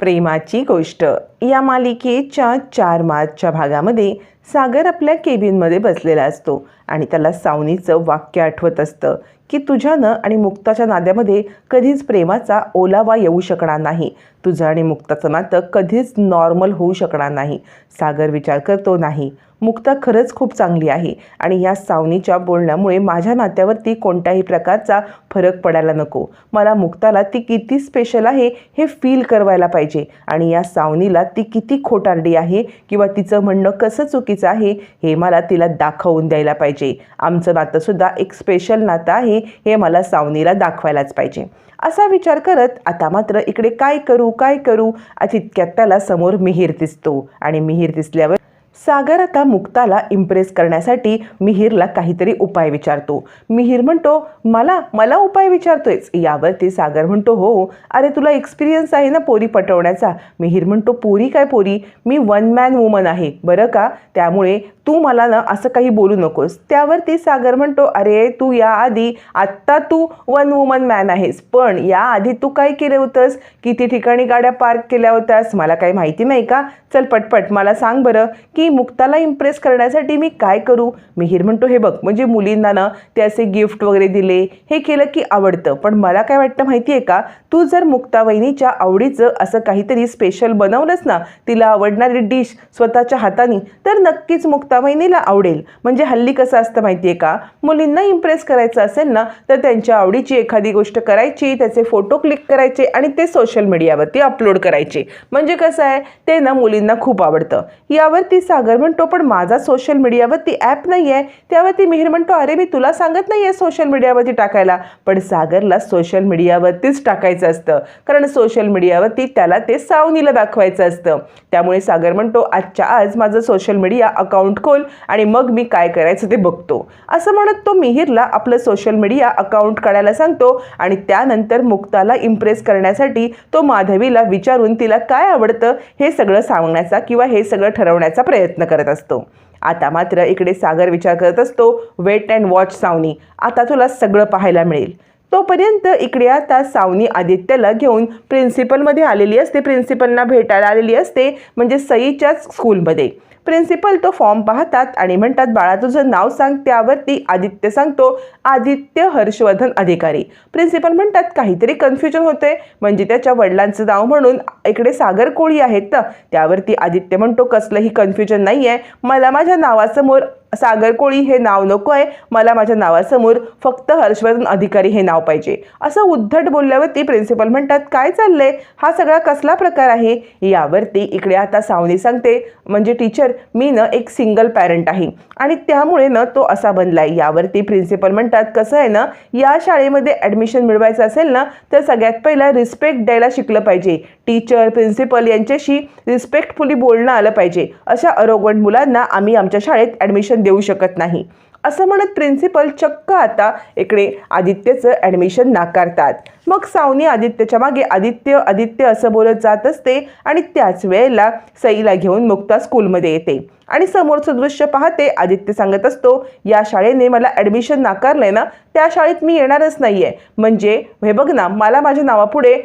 प्रेमाची गोष्ट. या मालिकेच्या चार मार्चच्या भागामध्ये सागर आपल्या केबिनमध्ये बसलेला असतो आणि त्याला सावनीचं वाक्य आठवत असतं की तुझ्यानं आणि मुक्ताच्या नाद्यामध्ये कधीच प्रेमाचा ओलावा येऊ शकणार नाही. तुझं आणि मुक्ताचं नातं कधीच नॉर्मल होऊ शकणार नाही. सागर विचार करतो नाही मुक्ता खरंच खूप चांगली आहे. आणि या सावनीच्या बोलण्यामुळे माझ्या नात्यावरती कोणत्याही प्रकारचा फरक पडायला नको. मला मुक्ताला ती किती स्पेशल आहे हे फील करवायला पाहिजे. आणि या सावनीला ती किती खोटारडी आहे किंवा तिचं म्हणणं कसं चुकीचं आहे हे मला तिला दाखवून द्यायला पाहिजे. आमचं नातंसुद्धा एक स्पेशल नातं आहे हे मला सावनीला दाखवायलाच पाहिजे. असा विचार करत आता मात्र इकडे काय करू काय करू तितक्यात त्याला समोर मिहीर दिसतो. आणि मिहीर दिसल्यावर सागर आता मुक्ताला इम्प्रेस करण्यासाठी मिहीरला काहीतरी उपाय विचारतो. मिहीर म्हणतो मला मला उपाय विचारतोयच यावरती सागर म्हणतो हो अरे तुला एक्सपिरियन्स आहे ना पोरी पटवण्याचा? मिहीर म्हणतो पोरी काय पोरी? मी वन मॅन वुमन आहे बरं का? त्यामुळे तू मला ना असं काही बोलू नकोस. त्यावरती सागर म्हणतो अरे तू याआधी आत्ता तू वन वुमन मॅन आहेस. पण याआधी तू काय केलं होतंस? किती ठिकाणी गाड्या पार्क केल्या होत्यास? मला काही माहिती नाही का? चल पटपट मला सांग बरं की मुक्ताला इम्प्रेस करण्यासाठी मी काय करू? मिहीर म्हणतो हे बघ म्हणजे मुलींना ना ते असे गिफ्ट वगैरे दिले हे केलं की आवडतं. पण मला काय वाटतं माहिती आहे का? तू जर मुक्ता वहिनीच्या आवडीचं असं काहीतरी स्पेशल बनवलंस ना तिला आवडणारी डिश स्वतःच्या हाताने तर नक्कीच मुक्ता वहिनीला आवडेल. म्हणजे हल्ली कसं असतं माहिती आहे का? मुलींना इम्प्रेस करायचं असेल ना तर त्यांच्या आवडीची एखादी गोष्ट करायची त्याचे फोटो क्लिक करायचे आणि ते सोशल मीडियावरती अपलोड करायचे. म्हणजे कसं आहे? ते ना मुलींना खूप आवडतं. यावरती सागर म्हणतो पण माझा सोशल मीडियावरती ॲप नाही आहे त्यावरती मिहीर म्हणतो अरे मी तुला सांगत नाही आहे सोशल मीडियावरती टाकायला. पण सागरला सोशल मीडियावरतीच टाकायचं असतं. कारण सोशल मीडियावरती त्याला ते सावनीला दाखवायचं असतं. त्यामुळे सागर म्हणतो आजच्या आज माझं सोशल मीडिया अकाउंट खोल आणि मग मी काय करायचं ते बघतो. असं म्हणत तो मिहीरला आपलं सोशल मीडिया अकाउंट काढायला सांगतो आणि त्यानंतर मुक्ताला इम्प्रेस करण्यासाठी तो माधवीला विचारून तिला काय आवडतं हे सगळं सांगण्याचा किंवा हे सगळं ठरवण्याचा प्रयत्न करत असतो. आता मात्र इकडे सागर विचार करत असतो वेट अँड वॉच सावनी. आता तुला सगळं पाहायला मिळेल. तोपर्यंत इकडे आता सावनी आदित्यला घेऊन प्रिन्सिपलमध्ये आलेली असते. प्रिन्सिपलना भेटायला आलेली असते म्हणजे सईच्याच स्कूलमध्ये प्रिन्सिपल तो फॉर्म पाहतात आणि म्हणतात बाळा तुझं नाव सांग. त्यावरती आदित्य सांगतो आदित्य हर्षवर्धन अधिकारी. प्रिन्सिपल म्हणतात काहीतरी कन्फ्युजन होते म्हणजे त्याच्या वडिलांचं नाव म्हणून इकडे सागर कोळी आहेत ना? त्यावरती आदित्य म्हणतो कसलंही कन्फ्युजन नाही आहे मला माझ्या नावासमोर सागरकोळी हे नाव नको आहे. मला माझ्या नावासमोर फक्त हर्षवर्धन अधिकारी हे नाव पाहिजे. असं उद्धट बोलल्यावरती प्रिन्सिपल म्हणतात काय चाललंय? हा सगळा कसला प्रकार आहे? यावरती इकडे आता सावनी सांगते. म्हणजे टीचर मी न एक सिंगल पॅरेंट आहे. आणि त्यामुळे न तो असा बनलाय. यावरती प्रिन्सिपल म्हणतात कसं आहे ना? या शाळेमध्ये ॲडमिशन मिळवायचं असेल ना तर सगळ्यात पहिला रिस्पेक्ट द्यायला शिकलं पाहिजे. टीचर प्रिन्सिपल यांच्याशी रिस्पेक्टफुली बोलणं आलं पाहिजे. अशा अरोगंट मुलांना आम्ही आमच्या शाळेत ॲडमिशन देऊ शकत नाही. असं म्हणत प्रिन्सिपल चक्क आता इकडे आदित्यचं ॲडमिशन नाकारतात. मग सावनी आदित्यच्या मागे आदित्य आदित्य असं बोलत जात असते आणि त्याच वेळेला सईला घेऊन मुक्ता स्कूलमध्ये येते. आणि समोरचं दृश्य पाहते आदित्य सांगत असतो या शाळेने मला ॲडमिशन नाकारलंय ना त्या शाळेत मी येणारच नाही आहे म्हणजे हे बघ ना मला माझ्या नावापुढे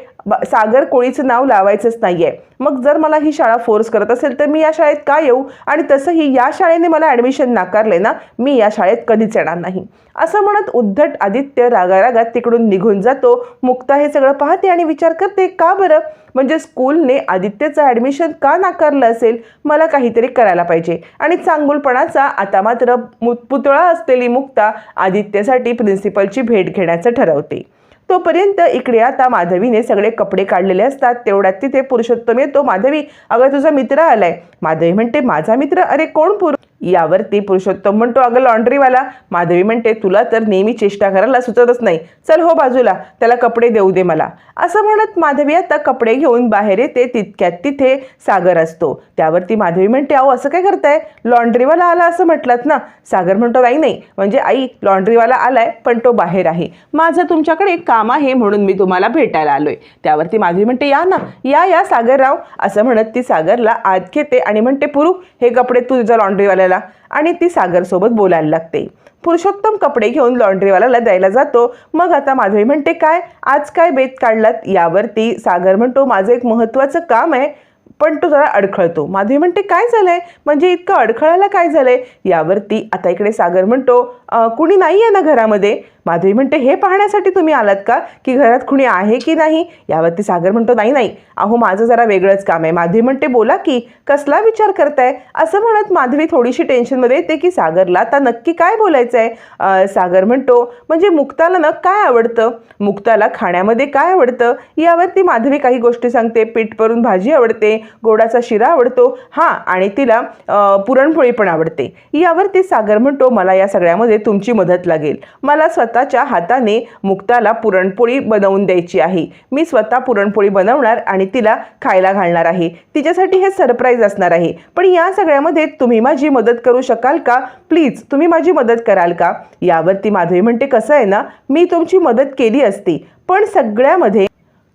सागर कोळीचं नाव लावायचंच नाही आहे मग जर मला ही शाळा फोर्स करत असेल तर मी या शाळेत का येऊ? आणि तसंही या शाळेने मला ॲडमिशन नाकारले ना मी या शाळेत कधीच येणार नाही. असं म्हणत उद्धट आदित्य रागारागात तिकडून निघून जातो. मुक्ता हे सगळं पाहते आणि विचार करते का बरं? म्हणजे स्कूलने आदित्यचं ॲडमिशन का नाकारलं असेल? मला काहीतरी करायला पाहिजे. आणि चांगुलपणाचा आता मात्र पुतळा असलेली मुक्ता आदित्यसाठी प्रिन्सिपलची भेट घेण्याचं ठरवते. तोपर्यंत इकडे आता माधवीने सगळे कपडे काढलेले असतात. तेवढ्यात तिथे पुरुषोत्तम येतो. माधवी अगं तुझा मित्र आलाय. माधवी म्हणते माझा मित्र? अरे कोण पुरुष यावरती पुरुषोत्तम म्हणतो अगं लॉन्ड्रीवाला. माधवी म्हणते तुला तर नेहमी चेष्टा करायला सुचतच नाही. चल हो बाजूला त्याला कपडे देऊ दे मला. असं म्हणत माधवी आता कपडे घेऊन बाहेर येते. तितक्यात तिथे सागर असतो. त्यावरती माधवी म्हणते अहो असं काय करताय? लॉन्ड्रीवाला आला असं म्हटलात ना? सागर म्हणतो बाई नाही. म्हणजे आई लॉन्ड्रीवाला आलाय पण तो बाहेर आहे. माझं तुमच्याकडे काम आहे म्हणून मी तुम्हाला भेटायला आलोय. त्यावरती माधवी म्हणते या ना या या सागरराव. असं म्हणत ती सागरला आत घेते आणि म्हणते पुरू हे कपडे तू तुझ्या लॉन्ड्रीवाल्याला आणि ती सागरसोबत बोलायला लागते. पुरुषोत्तम कपडे घेऊन लॉन्ड्रीवाल्याला द्यायला जातो. मग आता माधवी म्हणते काय? आज काय बेत काढलात? यावरती सागर म्हणतो माझं एक महत्त्वाचं काम आहे पण तो जरा अडखळतो. माधवी म्हणते काय झालंय? म्हणजे इतकं अडखळायला काय झालंय? यावरती आता इकडे सागर म्हणतो कुणी नाही आहे ना घरामध्ये? माधवी म्हणते हे पाहण्यासाठी तुम्ही आलात का? की घरात कुणी आहे की नाही? यावरती सागर म्हणतो नाही नाही. अहो माझं जरा वेगळंच काम आहे. माधवी म्हणते बोला की कसला विचार करताय? असं म्हणत माधवी थोडीशी टेन्शनमध्ये येते की सागरला आता नक्की काय बोलायचं आहे सागर म्हणतो म्हणजे मुक्ताला ना काय आवडतं? मुक्ताला खाण्यामध्ये काय आवडतं? यावरती माधवी काही गोष्टी सांगते. पीठ भरून भाजी आवडते गोडाचा शिरा आवडतो. हां आणि तिला पुरणपोळी पण आवडते. यावरती सागर म्हणतो मला या सगळ्यामध्ये तुमची मदत लागेल. मला स्वतः स्वतःच्या हाताने मुक्ताला पुरणपोळी बनवून द्यायची आहे. मी स्वतः पुरणपोळी बनवणार आणि तिला खायला घालणार आहे. तिच्यासाठी हे सरप्राईज असणार आहे. पण या सगळ्यामध्ये तुम्ही माझी मदत करू शकाल का? प्लीज तुम्ही माझी मदत कराल का? यावरती माधवी म्हणते कसं आहे ना? मी तुमची मदत केली असती. पण सगळ्यामध्ये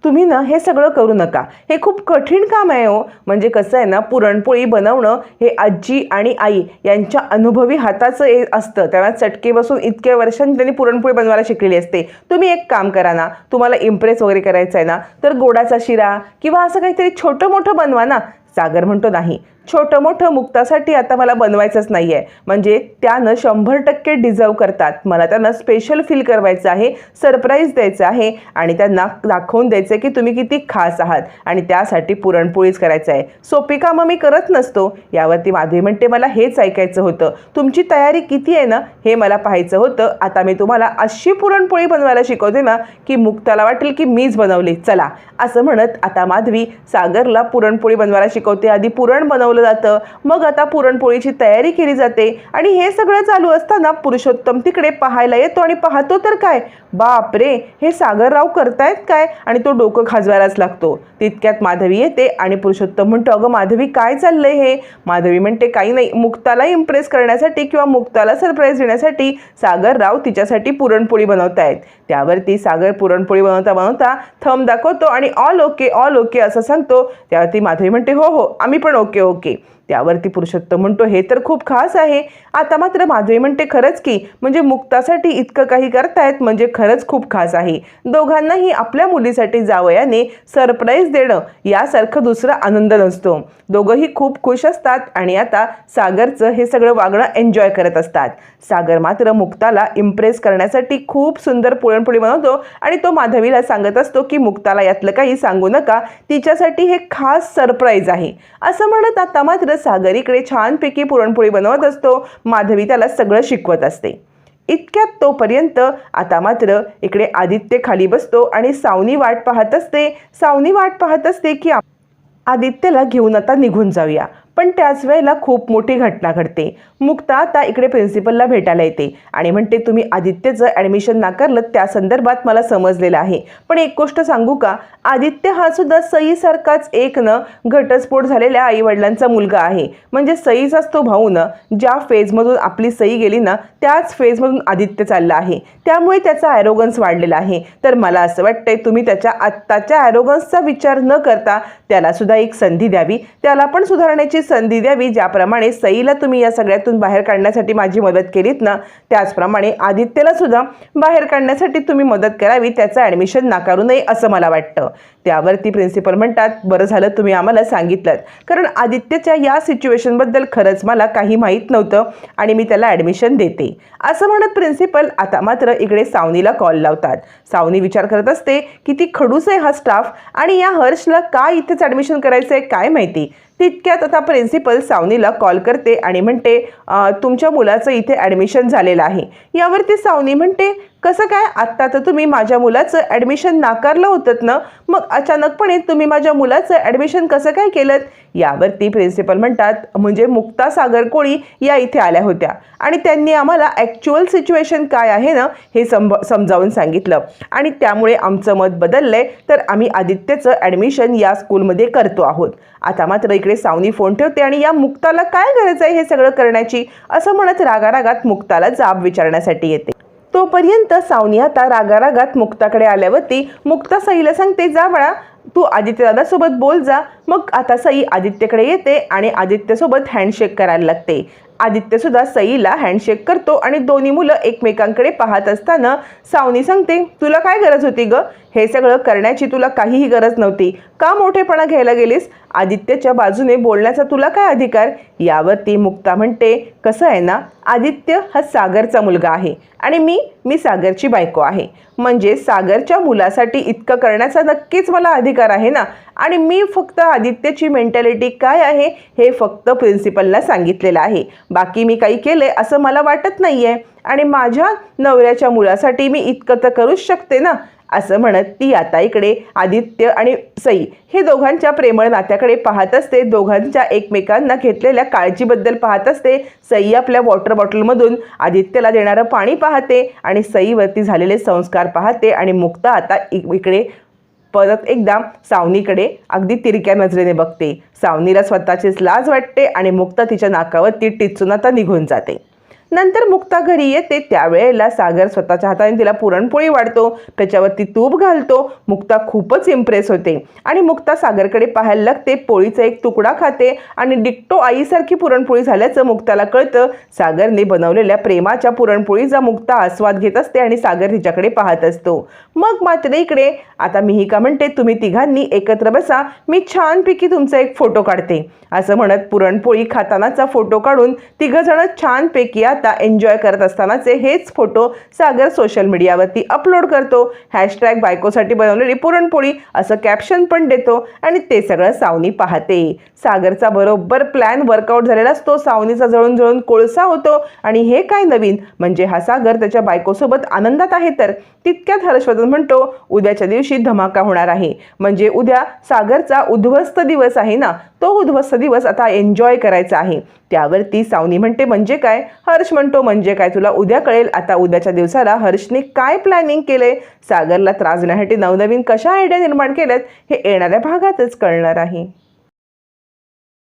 तुम्ही ना हे सगळं करू नका. हे खूप कठीण काम आहे हो. म्हणजे कसं आहे ना पुरणपोळी बनवणं हे आजी आणि आई यांच्या अनुभवी हाताचं हे असतं. तेव्हा चटके बसून इतक्या वर्षांनी त्यांनी पुरणपोळी बनवायला शिकलेली असते. तुम्ही एक काम करा ना तुम्हाला इम्प्रेस वगैरे करायचं आहे ना तर गोडाचा शिरा किंवा असं काहीतरी छोटं मोठं बनवा ना. सागर म्हणतो नाही छोटं मोठं मुक्तासाठी आता मला बनवायचंच नाही आहे म्हणजे त्यानं शंभर टक्के डिझर्व करतात. मला त्यांना स्पेशल फील करवायचं आहे सरप्राईज द्यायचं आहे आणि त्यांना दाखवून द्यायचं आहे की तुम्ही किती खास आहात आणि त्यासाठी पुरणपोळीच करायचं आहे. सोपी कामं मी करत नसतो. यावरती माधवी म्हणते मला हेच ऐकायचं होतं. तुमची तयारी किती आहे ना हे मला पाहायचं होतं. आता मी तुम्हाला अशी पुरणपोळी बनवायला शिकवते ना की मुक्ताला वाटेल की मीच बनवली. चला असं म्हणत आता माधवी सागरला पुरणपोळी बनवायला शिकवते. आधी पुरण बनवलं जातं. मग आता पुरणपोळीची तयारी केली जाते. आणि हे सगळं चालू असताना पुरुषोत्तम तिकडे पाहायला येतो आणि पाहतो तर काय? बापरे! हे सागरराव करतायत काय? आणि तो डोकं खाजवायलाच लागतो. तितक्यात माधवी येते आणि पुरुषोत्तम म्हणतो अगं माधवी काय चाललंय हे? माधवी म्हणते काही नाही. मुक्ताला इम्प्रेस करण्यासाठी किंवा मुक्ताला सरप्राईज देण्यासाठी सागरराव तिच्यासाठी पुरणपोळी बनवतायत. त्यावरती सागर पुरणपोळी बनवता बनवता थंब दाखवतो आणि ऑल ओके ऑल ओके असं सांगतो. त्यावरती माधवी म्हणते हो, हो हो आम्ही पण ओके ओके त्यावरती पुरुषोत्तम म्हणतो हे तर खूप खास आहे. आता मात्र माधवी म्हणते खरंच की म्हणजे मुक्तासाठी इतकं काही करतायत म्हणजे खरंच खूप खास आहे. दोघांनाही आपल्या मुलीसाठी जावयाने सरप्राईज देणं यासारखं दुसरा आनंद नसतो. दोघंही खूप खुश असतात आणि आता सागरचं हे सगळं वागणं एन्जॉय करत असतात. सागर मात्र मुक्ताला इम्प्रेस करण्यासाठी खूप सुंदर पुरणपोळी बनवतो आणि तो माधवीला सांगत असतो की मुक्ताला यातलं काही सांगू नका. तिच्यासाठी हे खास सरप्राईज आहे. असं म्हणत आता मात्र सागर इकडे छानपैकी पुरणपोळी बनवत असतो. माधवी त्याला सगळं शिकवत असते. इतक्यात तोपर्यंत आता मात्र इकडे आदित्य खाली बसतो आणि सावनी वाट पाहत असते. सावनी वाट पाहत असते की आदित्यला घेऊन आता निघून जाऊया. पण त्याच वेळेला खूप मोठी घटना घडते. मुक्ता आता इकडे प्रिन्सिपलला भेटायला येते आणि म्हणते तुम्ही आदित्यचं ॲडमिशन नाकारलं त्या संदर्भात मला समजलेलं आहे. पण एक गोष्ट सांगू का? आदित्य हा सुद्धा सईसारखाच एक न घटस्फोट झालेल्या आईवडिलांचा मुलगा आहे. म्हणजे सईचाच तो भाऊ न ज्या फेजमधून आपली सई गेली ना त्याच फेजमधून आदित्य चालला आहे. त्यामुळे त्याचा ॲरोगन्स वाढलेला आहे. तर मला असं वाटतंय तुम्ही त्याच्या आत्ताच्या ॲरोगन्सचा विचार न करता त्याला सुद्धा एक संधी द्यावी. त्याला पण सुधारण्याची संधी द्यावी ज्याप्रमाणे सईला तुम्ही या सगळ्यातून बाहेर काढण्यासाठी माझी मदत केलीत ना त्याचप्रमाणे आदित्यला सुद्धा बाहेर काढण्यासाठी तुम्ही मदत करावी त्याचं ॲडमिशन नाकारू नये असं मला वाटतं. त्यावरती प्रिन्सिपल म्हणतात बरं झालं तुम्ही आम्हाला सांगितलं कारण आदित्यच्या या सिच्युएशनबद्दल खरंच मला काही माहीत नव्हतं आणि मी त्याला ॲडमिशन देते. असं म्हणत प्रिन्सिपल आता मात्र इकडे सावनीला कॉल लावतात. सावनी विचार करत असते की ती खडूस आहे हा स्टाफ आणि या हर्षला का इथेच ॲडमिशन करायचं आहे काय माहिती? तितक्यात आता प्रिन्सिपल सावनीला कॉल करते आणि म्हणते तुमच्या मुलाचं इथे ॲडमिशन झालेलं आहे. यावरती सावनी म्हणते कसं काय? आत्ता तर तुम्ही माझ्या मुलाचं ॲडमिशन नाकारलं होतं ना? मग अचानकपणे तुम्ही माझ्या मुलाचं ॲडमिशन कसं काय केलं यावरती प्रिन्सिपल म्हणतात म्हणजे मुक्ता सागर कोळी या इथे आल्या होत्या. आणि त्यांनी आम्हाला ॲक्च्युअल सिच्युएशन काय आहे ना हे संभ समजावून सांगितलं. आणि त्यामुळे आमचं मत बदललं तर आम्ही आदित्यचं ॲडमिशन या स्कूलमध्ये करतो आहोत. आता मात्र इकडे सावनी फोन ठेवते आणि या मुक्ताला काय गरज आहे हे सगळं करण्याची? असं म्हणत रागारागात मुक्ताला जाब विचारण्यासाठी येते. तोपर्यंत सावनी आता रागारागात मुक्ताकडे आल्यावरती मुक्ता सईला सांगते जा बाळा तू आदित्यदादासोबत बोल जा. मग आता सई आदित्यकडे येते आणि आदित्यसोबत हँडशेक करायला लागते. आदित्य सुद्धा सईला हँडशेक करतो आणि दोन्ही मुलं एकमेकांकडे पाहत असताना सावनी सांगते तुला काय गरज होती ग? हे सगळं करण्याची तुला काहीही गरज नव्हती. का मोठेपणा घ्यायला गेलीस? आदित्यच्या बाजूने बोलण्याचा तुला काय अधिकार? यावरती मुक्ता म्हणते कसं आहे ना आदित्य हा सागरचा मुलगा आहे आणि मी मी सागरची बायको आहे. म्हणजे सागरच्या मुलासाठी इतकं करण्याचा नक्कीच मला अधिकार आहे ना. आणि मी फक्त आदित्यची मेंटॅलिटी काय आहे हे फक्त प्रिन्सिपलला सांगितलेलं आहे. बाकी मी काही केले असं मला वाटत नाही आहे आणि माझ्या नवऱ्याच्या मुलासाठी मी इतकं तर करूच शकते ना असं म्हणत ती आता इकडे आदित्य आणि सई हे दोघांच्या प्रेमळ नात्याकडे पाहत असते. दोघांच्या एकमेकांना घेतलेल्या काळजीबद्दल पाहत असते. सई आपल्या वॉटर बॉटलमधून आदित्यला देणारं पाणी पाहते आणि सईवरती झालेले संस्कार पाहते आणि मुक्ता आता इकडे परत एकदा सावनीकडे अगदी तिरक्या नजरेने बघते. सावनीला स्वतःचीच लाज वाटते आणि मुक्त तिच्या नाकावर ती टिचून आता निघून जाते. नंतर मुक्ता घरी येते. त्यावेळेला सागर स्वतःच्या हाताने तिला पुरणपोळी वाढतो. त्याच्यावरती तूप घालतो. मुक्ता खूपच इम्प्रेस होते. आणि मुक्ता सागरकडे पाहायला लागते. पोळीचा एक तुकडा खाते आणि डिक्टो आईसारखी पुरणपोळी झाल्याचं मुक्ताला कळतं. सागरने बनवलेल्या प्रेमाच्या पुरणपोळीचा मुक्ता आस्वाद घेत असते आणि सागर तिच्याकडे पाहत असतो. मग मात्र इकडे आता मिहिका म्हणते तुम्ही तिघांनी एकत्र बसा. मी छानपैकी तुमचा एक फोटो काढते. असं म्हणत पुरणपोळी खातानाचा फोटो काढून तिघंजणं छानपैकी आता एन्जॉय करत असतानाचे हेच फोटो सागर सोशल मीडियावरती अपलोड करतो. हॅशटॅग बायकोसाठी बनवलेली पुरणपोळी असं कॅप्शन पण देतो आणि ते सगळं सावनी पाहते. सागरचा बरोबर प्लॅन वर्कआउट झालेला असतो. सावनीचा जळून जळून कोळसा होतो. आणि हे काय नवीन? म्हणजे हा सागर त्याच्या बायकोसोबत आनंदात आहे तर तितक्यात हर्षवर्धन म्हणतो उद्याच्या दिवशी धमाका होणार आहे. म्हणजे उद्या सागरचा उद्ध्वस्त दिवस आहे ना? तो उद्ध्वस्त दिवस आता एन्जॉय करायचा आहे. त्यावरती सावनी म्हणते म्हणजे काय? हर्ष म्हणतो म्हणजे काय? तुला उद्या कळेल. आता उद्याच्या दिवसाला हर्षने काय प्लॅनिंग केले सागरला त्रास देण्यासाठी नवनवीन कशा आयडिया निर्माण केल्यात हे येणाऱ्या भागातच कळणार आहे.